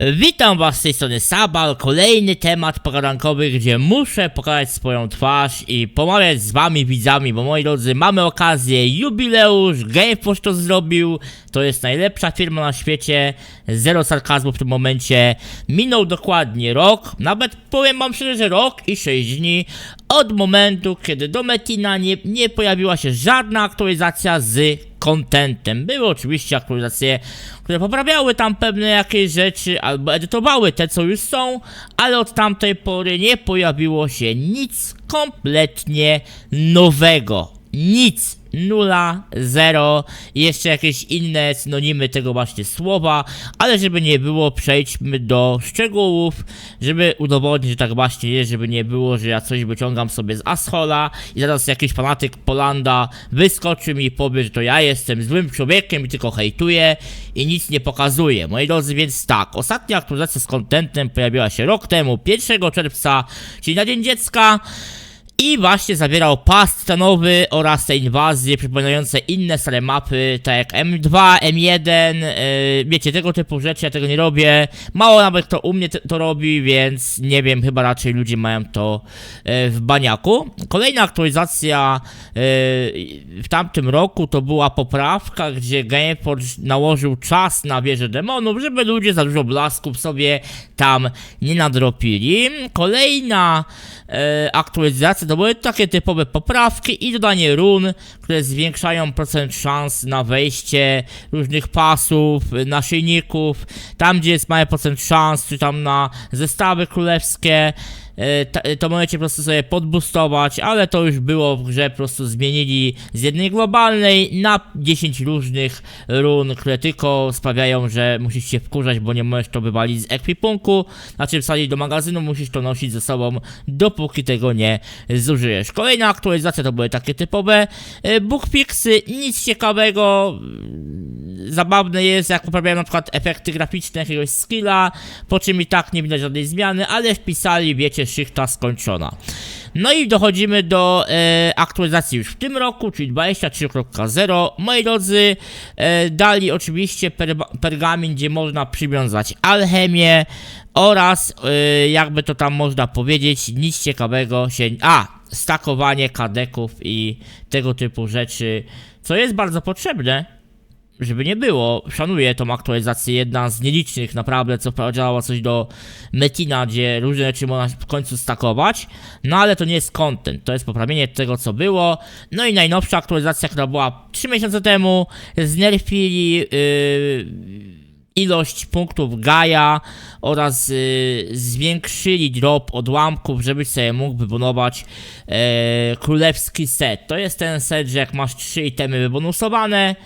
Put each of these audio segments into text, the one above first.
Witam was z tej strony Sabal, kolejny temat pogadankowy, gdzie muszę pokazać swoją twarz i pomawiać z wami widzami, bo moi drodzy, mamy okazję, jubileusz, Gameforce to zrobił, to jest najlepsza firma na świecie, zero sarkazmu w tym momencie, minął dokładnie rok, nawet powiem wam szczerze, że rok i 6 dni od momentu, kiedy do Metina nie, nie pojawiła się żadna aktualizacja z contentem. Były oczywiście aktualizacje, które poprawiały tam pewne jakieś rzeczy albo edytowały te, co już są, ale od tamtej pory nie pojawiło się nic kompletnie nowego. Nic. Nula, zero jeszcze jakieś inne synonimy tego właśnie słowa, ale żeby nie było, przejdźmy do szczegółów, żeby udowodnić, że tak właśnie jest, żeby nie było, że ja coś wyciągam sobie z Ashola i zaraz jakiś fanatyk Polanda wyskoczy mi i powie, że to ja jestem złym człowiekiem i tylko hejtuję i nic nie pokazuje. Moi drodzy, więc tak, ostatnia aktualizacja z kontentem pojawiła się rok temu, 1 czerwca, czyli na Dzień Dziecka. I właśnie zawierał pas stanowy oraz te inwazje przypominające inne stare mapy, tak jak M2, M1, yy, wiecie, tego typu rzeczy, ja tego nie robię. Mało nawet kto u mnie to robi, więc nie wiem, chyba raczej ludzie mają to yy, w baniaku. Kolejna aktualizacja yy, w tamtym roku to była poprawka, gdzie Gameforge nałożył czas na wieżę demonów, żeby ludzie za dużo blasków sobie tam nie nadropili. Kolejna e, aktualizacja to były takie typowe poprawki i dodanie run, które zwiększają procent szans na wejście różnych pasów, naszyjników, tam gdzie jest mały procent szans, czy tam na zestawy królewskie. E, To możecie po prostu sobie podbustować, ale to już było w grze, po prostu zmienili z jednej globalnej na 10 różnych run, które tylko sprawiają, że musisz się wkurzać, bo nie możesz to wywalić z ekwipunku, znaczy wsadzić do magazynu, musisz to nosić ze sobą, dopóki tego nie zużyjesz. Kolejna aktualizacja to były takie typowe e, bookfixy, nic ciekawego, zabawne jest, jak poprawiają na przykład efekty graficzne jakiegoś skilla, po czym i tak nie widać żadnej zmiany, ale wpisali, wiecie, szychta skończona. No i dochodzimy do e, aktualizacji już w tym roku, czyli 23.0. Moi drodzy, e, dali oczywiście per, pergamin, gdzie można przywiązać alchemię oraz, e, jakby to tam można powiedzieć, nic ciekawego się... A! Stakowanie kadeków i tego typu rzeczy, co jest bardzo potrzebne, żeby nie było, szanuję tą aktualizację, jedna z nielicznych naprawdę, co wprowadzała coś do Metina, gdzie różne rzeczy można w końcu stakować, no ale to nie jest content, to jest poprawienie tego, co było. No i najnowsza aktualizacja, która była 3 miesiące temu, znerfili yy, ilość punktów Gaia oraz yy, zwiększyli drop odłamków, żebyś sobie mógł wybonować e, królewski set. To jest ten set, że jak masz 3 itemy wybonusowane,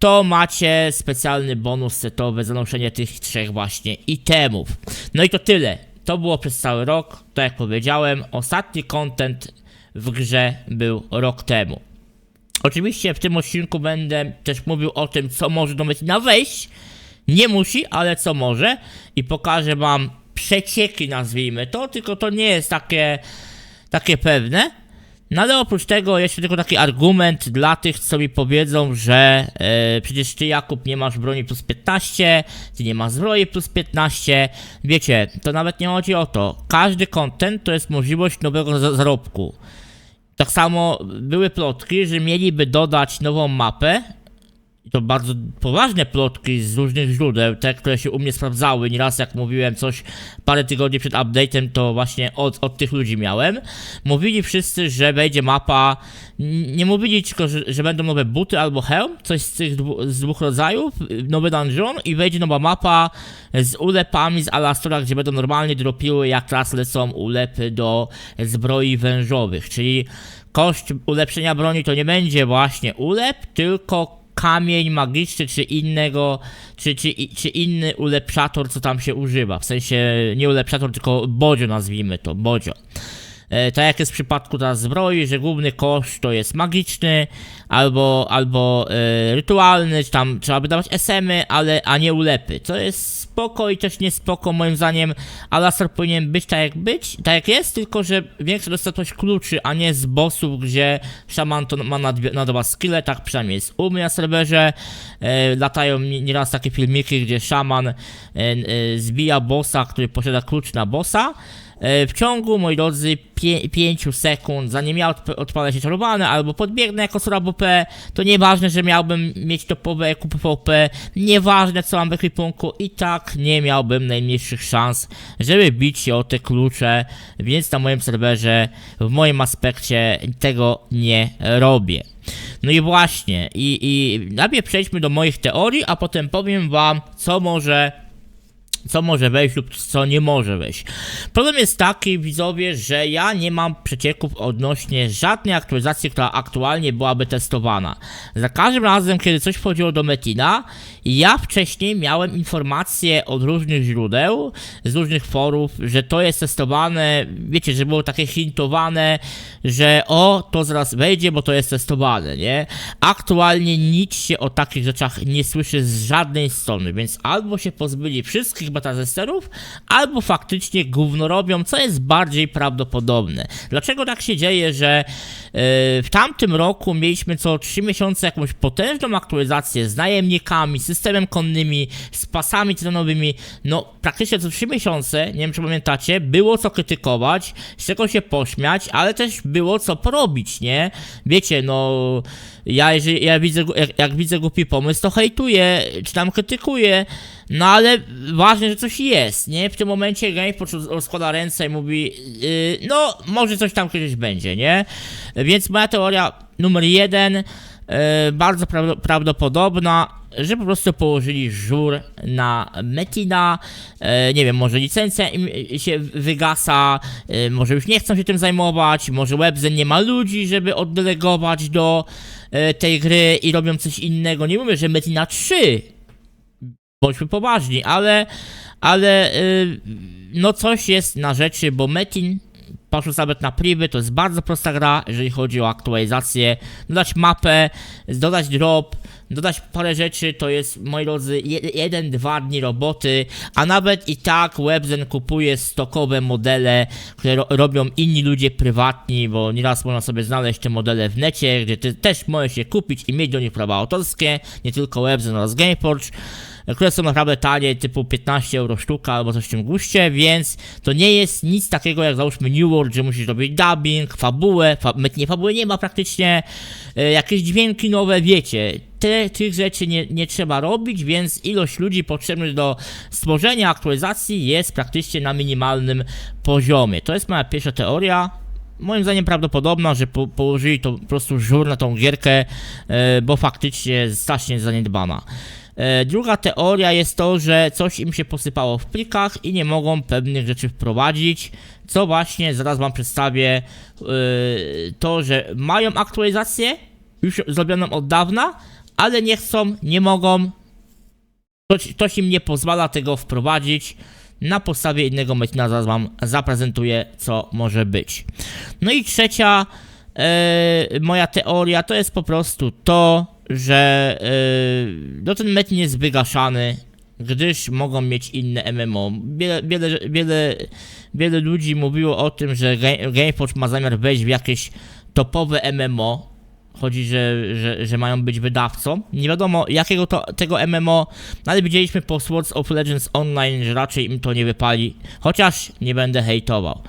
to macie specjalny bonus setowy za noszenie tych trzech właśnie itemów. No i to tyle. To było przez cały rok. Tak jak powiedziałem, ostatni content w grze był rok temu. Oczywiście w tym odcinku będę też mówił o tym, co może do Metina wejść. Nie musi, ale co może. I pokażę wam przecieki, nazwijmy to, tylko to nie jest takie, takie pewne. No ale oprócz tego jeszcze tylko taki argument dla tych, co mi powiedzą, że e, przecież ty Jakub nie masz broni plus 15, ty nie masz zbroi plus 15. Wiecie, to nawet nie chodzi o to. Każdy content to jest możliwość nowego za- zarobku. Tak samo były plotki, że mieliby dodać nową mapę. To bardzo poważne plotki z różnych źródeł, te, które się u mnie sprawdzały. Nieraz jak mówiłem coś parę tygodni przed update'em, to właśnie od, od tych ludzi miałem. Mówili wszyscy, że wejdzie mapa. Nie mówili tylko, że, że będą nowe buty albo hełm, coś z tych dwu, z dwóch rodzajów, nowy dungeon i wejdzie nowa mapa z ulepami z Alastora, gdzie będą normalnie dropiły jak raz lecą ulepy do zbroi wężowych, czyli koszt ulepszenia broni to nie będzie właśnie ulep, tylko kamień magiczny, czy innego, czy, czy, czy inny ulepszator, co tam się używa. W sensie nie ulepszator, tylko bodzio nazwijmy to, bodzio. E, tak jak jest w przypadku teraz zbroi, że główny koszt to jest magiczny, albo, albo e, rytualny, czy tam trzeba by dawać SM-y, ale, a nie ulepy. To jest spoko i też nie spoko moim zdaniem Alastor powinien być tak jak być, tak jak jest, tylko że większa dostępność kluczy, a nie z bossów, gdzie szaman to ma na, na dwa skille, tak przynajmniej jest u mnie na serwerze, e, latają nie- nieraz takie filmiki, gdzie szaman e, e, zbija bossa, który posiada klucz na bossa, W ciągu, moi drodzy, 5 sekund, zanim ja odp- odpalę się czarowany albo podbiegnę jako słabo P, to nieważne, że miałbym mieć topowe PvP, nieważne co mam w ekwipunku, i tak nie miałbym najmniejszych szans, żeby bić się o te klucze, więc na moim serwerze, w moim aspekcie tego nie robię. No i właśnie, i, i najpierw przejdźmy do moich teorii, a potem powiem wam, co może co może wejść lub co nie może wejść. Problem jest taki, widzowie, że ja nie mam przecieków odnośnie żadnej aktualizacji, która aktualnie byłaby testowana. Za każdym razem, kiedy coś wchodziło do Metina, ja wcześniej miałem informacje od różnych źródeł, z różnych forów, że to jest testowane, wiecie, że było takie hintowane, że o, to zaraz wejdzie, bo to jest testowane, nie? Aktualnie nic się o takich rzeczach nie słyszy z żadnej strony, więc albo się pozbyli wszystkich beta testerów, albo faktycznie gówno robią, co jest bardziej prawdopodobne. Dlaczego tak się dzieje, że e, w tamtym roku mieliśmy co 3 miesiące jakąś potężną aktualizację z najemnikami, systemem konnymi, z pasami terenowymi, no praktycznie co 3 miesiące, nie wiem czy pamiętacie, było co krytykować, z czego się pośmiać, ale też było co porobić, nie? Wiecie, no ja jeżeli ja widzę, jak, jak widzę głupi pomysł, to hejtuję, czy tam krytykuję, no ale ważne, że coś jest, nie? W tym momencie GamePod rozkłada ręce i mówi, yy, no może coś tam kiedyś będzie, nie? Więc moja teoria numer jeden, bardzo prawdo- prawdopodobna, że po prostu położyli żur na Metina, e, nie wiem, może licencja im się wygasa, e, może już nie chcą się tym zajmować, może Webzen nie ma ludzi, żeby oddelegować do e, tej gry i robią coś innego. Nie mówię, że Metina 3, bądźmy poważni, ale, ale no coś jest na rzeczy, bo Metin nawet na priwy, to jest bardzo prosta gra, jeżeli chodzi o aktualizację. Dodać mapę, dodać drop, dodać parę rzeczy, to jest, moi drodzy, je- jeden, dwa dni roboty, a nawet i tak Webzen kupuje stokowe modele, które ro robią inni ludzie prywatni, bo nieraz można sobie znaleźć te modele w necie, gdzie ty też możesz je kupić i mieć do nich prawa autorskie, nie tylko Webzen oraz Gameforge które są naprawdę tanie, typu 15 euro sztuka albo coś w tym guście, więc to nie jest nic takiego jak załóżmy New World, że musisz robić dubbing, fabułę, fa nie fabuły nie ma praktycznie, e, jakieś dźwięki nowe, wiecie, te, tych rzeczy nie, nie trzeba robić, więc ilość ludzi potrzebnych do stworzenia aktualizacji jest praktycznie na minimalnym poziomie. To jest moja pierwsza teoria, moim zdaniem prawdopodobna, że po, położyli to po prostu żur na tą gierkę, e, bo faktycznie strasznie zaniedbana. E, druga teoria jest to, że coś im się posypało w plikach i nie mogą pewnych rzeczy wprowadzić, co właśnie zaraz wam przedstawię. E, to, że mają aktualizację, już zrobioną od dawna, ale nie chcą, nie mogą, Ktoś, im nie pozwala tego wprowadzić. Na podstawie innego metina zaraz wam zaprezentuję, co może być. No i trzecia e, moja teoria to jest po prostu to, że e, no ten metin jest wygaszany, gdyż mogą mieć inne MMO. Wiele, wiele, wiele, wiele ludzi mówiło o tym, że Ga- GameForge ma zamiar wejść w jakieś topowe MMO, Chodzi, że, że, że mają być wydawcą. Nie wiadomo jakiego to, tego MMO, no ale widzieliśmy po Swords of Legends Online, że raczej im to nie wypali. Chociaż nie będę hejtował.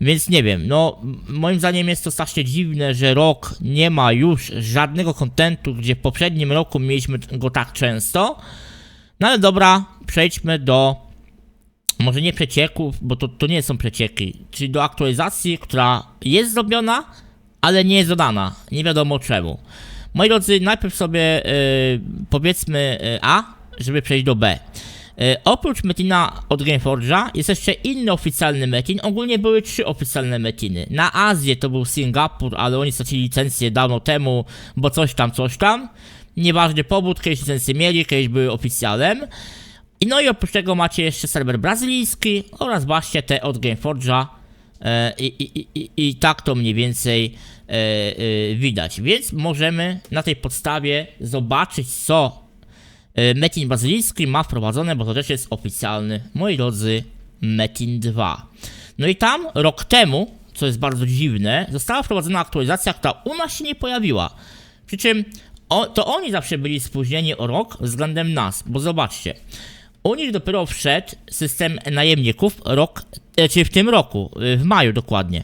Więc nie wiem, no moim zdaniem jest to strasznie dziwne, że rok nie ma już żadnego kontentu, gdzie w poprzednim roku mieliśmy go tak często. No ale dobra, przejdźmy do może nie przecieków, bo to, to nie są przecieki, czyli do aktualizacji, która jest zrobiona, ale nie jest dodana. Nie wiadomo czemu. Moi drodzy, najpierw sobie y, powiedzmy y, A, żeby przejść do B. Y, oprócz Metina od Gameforge'a jest jeszcze inny oficjalny Metin. Ogólnie były trzy oficjalne Metiny. Na Azję to był Singapur, ale oni stracili licencję dawno temu, bo coś tam, coś tam. Nieważny powód, kiedyś licencje mieli, kiedyś były oficjalem. I no i oprócz tego macie jeszcze serwer brazylijski oraz właśnie te od Gameforge'a e, i, i, i- i, tak to mniej więcej e, e, widać. Więc możemy na tej podstawie zobaczyć co E, Metin Bazylijski ma wprowadzone, bo to też jest oficjalny, moi drodzy, Metin 2. No i tam rok temu, co jest bardzo dziwne, została wprowadzona aktualizacja, która u nas się nie pojawiła. Przy czym o, to oni zawsze byli spóźnieni o rok względem nas, bo zobaczcie. U nich dopiero wszedł system najemników rok, e, czyli w tym roku, y, w maju dokładnie.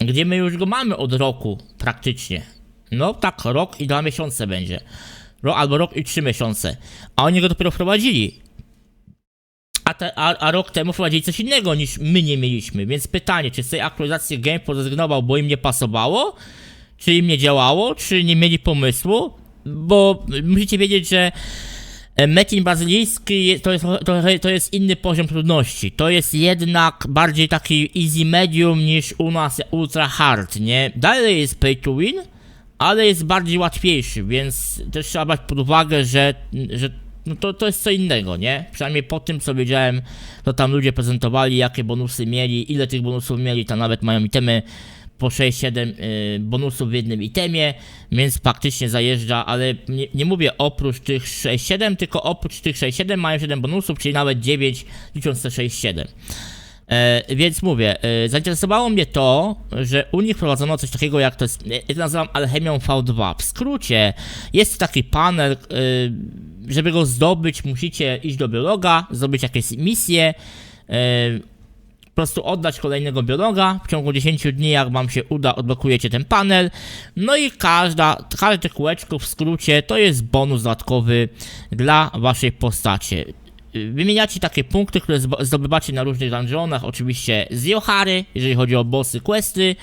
Gdzie my już go mamy od roku praktycznie. No tak, rok i dwa miesiące będzie. Ro, albo rok i trzy miesiące. A oni go dopiero wprowadzili. A, te, a, a rok temu wprowadzili coś innego niż my nie mieliśmy. Więc pytanie, czy z tej aktualizacji GamePro zrezygnował, bo im nie pasowało? Czy im nie działało? Czy nie mieli pomysłu? Bo musicie wiedzieć, że e, Metin Bazylijski je- to jest, to jest inny poziom trudności. To jest jednak bardziej taki easy medium niż u nas ultra hard, nie? Dalej jest pay to win, ale jest bardziej łatwiejszy, więc też trzeba brać pod uwagę, że, że no to, to jest co innego, nie? Przynajmniej po tym, co wiedziałem, to tam ludzie prezentowali, jakie bonusy mieli, ile tych bonusów mieli, tam nawet mają itemy po 6-7 y, bonusów w jednym itemie, więc faktycznie zajeżdża, ale nie, nie mówię oprócz tych 6-7, tylko oprócz tych 6-7 mają 7 bonusów, czyli nawet 9 licząc te 6-7. E, więc mówię, e, zainteresowało mnie to, że u nich prowadzono coś takiego jak to jest, ja to nazywam alchemią V2. W skrócie, jest taki panel, e, żeby go zdobyć, musicie iść do biologa, zrobić jakieś misje, e, po prostu oddać kolejnego biologa. W ciągu 10 dni, jak wam się uda, odblokujecie ten panel. No i każda, każde kółeczko w skrócie to jest bonus dodatkowy dla waszej postaci. Wymieniacie takie punkty, które zdobywacie na różnych dungeonach, oczywiście z Johary, jeżeli chodzi o bossy, questy.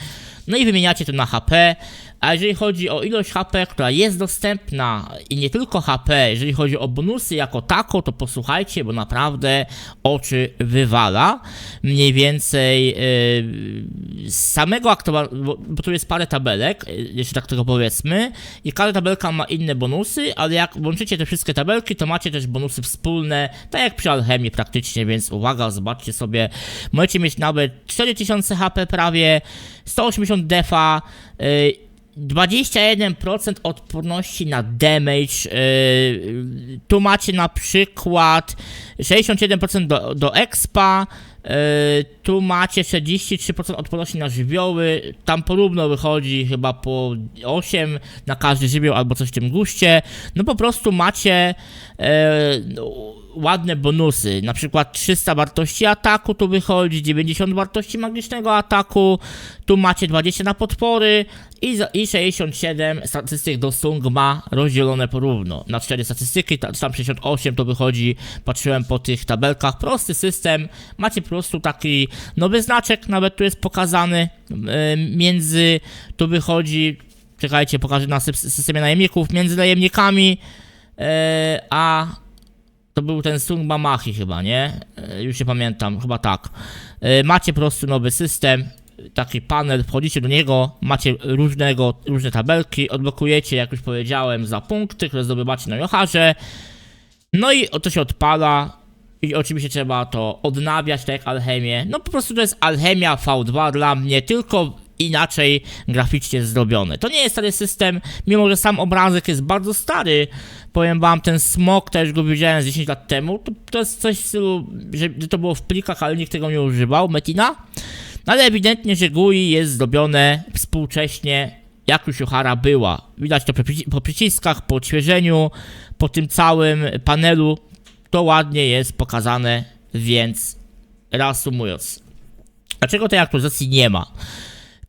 No i wymieniacie to na HP. A jeżeli chodzi o ilość HP, która jest dostępna i nie tylko HP, jeżeli chodzi o bonusy jako tako, to posłuchajcie, bo naprawdę oczy wywala. Mniej więcej yy, z samego aktualnego, bo, bo tu jest parę tabelek, yy, jeszcze tak tego powiedzmy, i każda tabelka ma inne bonusy, ale jak łączycie te wszystkie tabelki, to macie też bonusy wspólne, tak jak przy Alchemii praktycznie, więc uwaga, zobaczcie sobie, możecie mieć nawet 4000 HP prawie, 180 defa, yy, 21% odporności na damage. Yy, tu macie na przykład 67% do, do expa. Tu macie 43% odporności na żywioły. Tam porówno wychodzi chyba po 8 na każdy żywioł albo coś w tym guście. No po prostu macie no, ładne bonusy. Na przykład 300 wartości ataku tu wychodzi, 90 wartości magicznego ataku. Tu macie 20 na podpory i, i 67 statystyk do Sungma rozdzielone porówno. Na 4 statystyki, ta- tam 68 to wychodzi, patrzyłem po tych tabelkach. Prosty system, macie po prostu taki nowy znaczek, nawet tu jest pokazany e, między, tu wychodzi, czekajcie, pokażę na sy- systemie najemników, między najemnikami e, a to był ten Sungma Machi chyba, nie? E, Już nie pamiętam, chyba tak. E, Macie po prostu nowy system, taki panel, wchodzicie do niego, macie różnego, różne tabelki, odblokujecie, jak już powiedziałem, za punkty, które zdobywacie na Joharze. No i to się odpala i oczywiście trzeba to odnawiać, tak jak alchemię. No po prostu to jest alchemia V2 dla mnie, tylko inaczej graficznie zrobione. To nie jest stary system, mimo że sam obrazek jest bardzo stary. Powiem wam, ten smok też go widziałem z 10 lat temu. To, to jest coś że, to było w plikach, ale nikt tego nie używał, Metina. No ale ewidentnie, że GUI jest zrobione współcześnie, jak już Johara była. Widać to po przyciskach, po odświeżeniu, po tym całym panelu. To ładnie jest pokazane, więc reasumując. Dlaczego tej aktualizacji nie ma?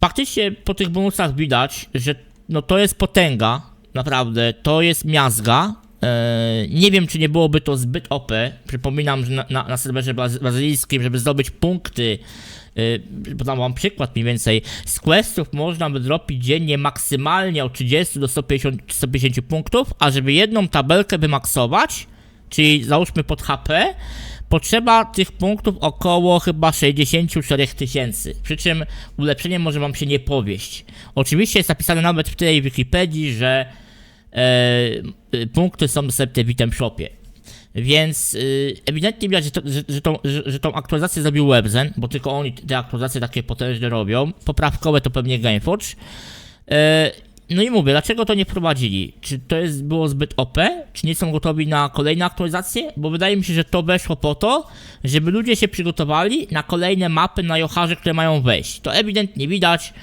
Faktycznie po tych bonusach widać, że no to jest potęga, naprawdę, to jest miazga. Eee, nie wiem, czy nie byłoby to zbyt OP. Przypominam, że na, na, na serwerze braz- brazylijskim, żeby zdobyć punkty, podam wam przykład mniej więcej, z questów można wydropić dziennie maksymalnie od 30 do 150, 150 punktów, a żeby jedną tabelkę wymaksować, czyli załóżmy pod HP, potrzeba tych punktów około chyba 64 tysięcy. Przy czym ulepszenie może wam się nie powieść. Oczywiście jest napisane nawet w tej Wikipedii, że e, punkty są dostępne w item shopie. Więc y, ewidentnie widać, że, to, że, że, tą, że, że tą aktualizację zrobił Webzen, bo tylko oni te aktualizacje takie potężne robią. Poprawkowe to pewnie Gameforge. E, no i mówię, dlaczego to nie wprowadzili? Czy to jest, było zbyt OP? Czy nie są gotowi na kolejne aktualizacje? Bo wydaje mi się, że to weszło po to, żeby ludzie się przygotowali na kolejne mapy na Joharze, które mają wejść. To ewidentnie widać,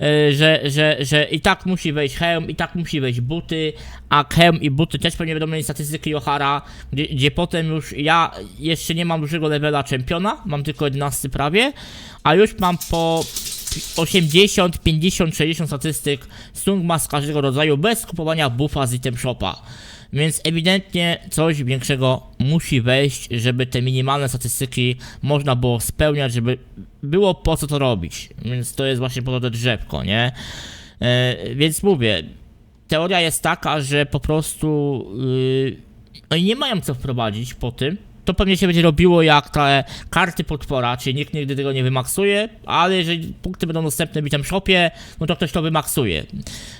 e, że, że, że i tak musi wejść hełm, i tak musi wejść buty, a hełm i buty też pewnie będą mieli statystyki Johara, gdzie, gdzie potem już ja jeszcze nie mam dużego levela czempiona, mam tylko 11 prawie, a już mam po 80, 50, 60 statystyk Stung z każdego rodzaju bez kupowania buffa z item shopa. Więc ewidentnie coś większego musi wejść, żeby te minimalne statystyki można było spełniać, żeby było po co to robić. Więc to jest właśnie po to to drzewko, nie? E, więc mówię, teoria jest taka, że po prostu yy, oni nie mają co wprowadzić po tym. To pewnie się będzie robiło jak te karty potwora, czyli nikt nigdy tego nie wymaksuje, ale jeżeli punkty będą dostępne w item shopie, no to ktoś to wymaksuje.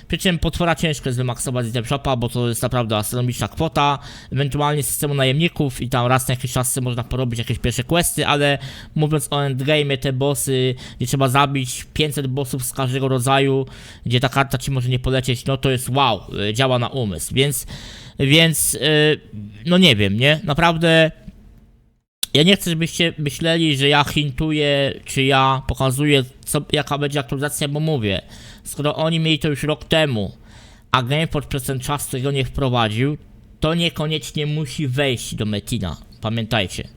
Przy czym potwora ciężko jest wymaksować z item shopa, bo to jest naprawdę astronomiczna kwota, ewentualnie z systemu najemników i tam raz na jakiś czas można porobić jakieś pierwsze questy, ale mówiąc o endgame, te bossy, gdzie trzeba zabić 500 bossów z każdego rodzaju, gdzie ta karta ci może nie polecieć, no to jest wow, y, działa na umysł, więc, więc, yy, no nie wiem, nie, naprawdę ja nie chcę, żebyście myśleli, że ja hintuję, czy ja pokazuję, co, jaka będzie aktualizacja, bo mówię, skoro oni mieli to już rok temu, a GamePod przez ten czas tego nie wprowadził, to niekoniecznie musi wejść do Metina, pamiętajcie.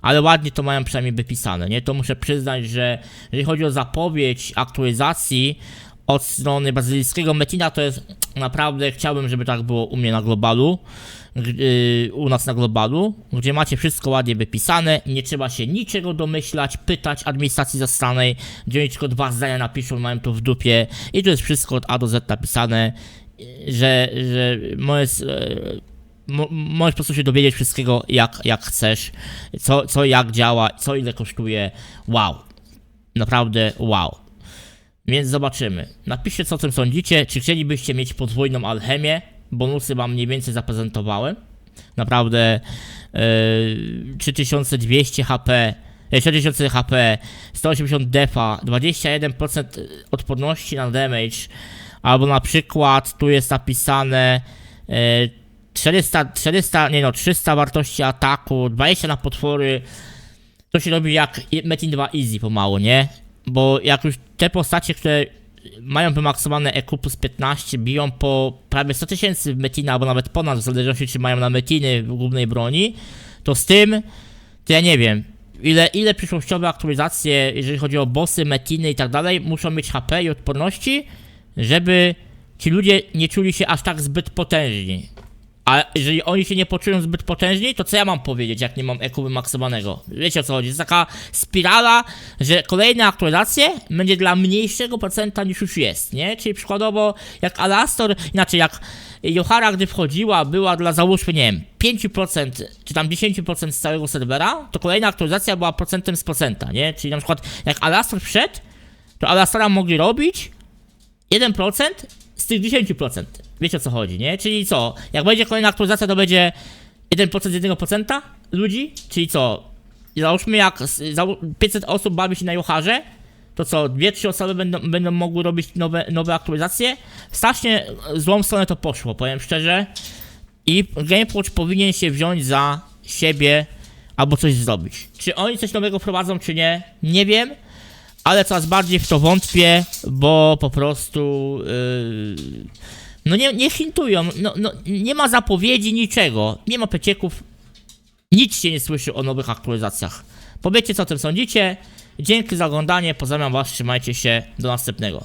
Ale ładnie to mają przynajmniej wypisane, nie? To muszę przyznać, że jeżeli chodzi o zapowiedź aktualizacji od strony brazylijskiego Metina, to jest naprawdę, chciałbym, żeby tak było u mnie na globalu, u nas na globalu, gdzie macie wszystko ładnie wypisane, nie trzeba się niczego domyślać, pytać administracji zastranej, gdzie oni tylko dwa zdania napiszą, mają to w dupie i to jest wszystko od A do Z napisane, że, że możesz, mo- możesz po prostu się dowiedzieć wszystkiego jak, jak chcesz, co, co jak działa, co ile kosztuje, wow, naprawdę wow. Więc zobaczymy. Napiszcie co o tym sądzicie. Czy chcielibyście mieć podwójną alchemię? Bonusy wam mniej więcej zaprezentowałem. Naprawdę yy, 3200 HP, e, 4000 HP, 180 defa, 21% odporności na damage. Albo na przykład tu jest napisane yy, 400, 400, nie no, 300 wartości ataku, 20 na potwory. To się robi jak Metin 2 Easy pomału, nie? Bo jak już te postacie, które mają wymaksowane EQ plus 15, biją po prawie 100 tysięcy w Metina, albo nawet ponad, w zależności czy mają na Metiny głównej broni, to z tym, to ja nie wiem, ile, ile przyszłościowe aktualizacje, jeżeli chodzi o bossy, Metiny i tak dalej, muszą mieć HP i odporności, żeby ci ludzie nie czuli się aż tak zbyt potężni. A jeżeli oni się nie poczują zbyt potężni, to co ja mam powiedzieć, jak nie mam EQ wymaksowanego? Wiecie o co chodzi? To jest taka spirala, że kolejne aktualizacje będzie dla mniejszego procenta niż już jest, nie? Czyli przykładowo, jak Alastor, inaczej jak Johara, gdy wchodziła, była dla załóżmy, nie wiem, 5% czy tam 10% z całego serwera, to kolejna aktualizacja była procentem z procenta, nie? Czyli na przykład jak Alastor wszedł, to Alastora mogli robić 1% z tych 10%. Wiecie o co chodzi, nie? Czyli co? Jak będzie kolejna aktualizacja, to będzie 1% z 1% ludzi? Czyli co? Załóżmy, jak z- załó- 500 osób bawi się na Joharze, to co? 2-3 osoby będą, będą mogły robić nowe, nowe aktualizacje? Strasznie złą stronę to poszło, powiem szczerze. I GameWatch powinien się wziąć za siebie albo coś zrobić. Czy oni coś nowego wprowadzą, czy nie? Nie wiem ale coraz bardziej w to wątpię, bo po prostu. Yy, no nie, nie hintują, no, no, nie ma zapowiedzi niczego, nie ma przecieków, nic się nie słyszy o nowych aktualizacjach. Powiedzcie co o tym sądzicie. Dzięki za oglądanie, pozdrawiam was, trzymajcie się, do następnego.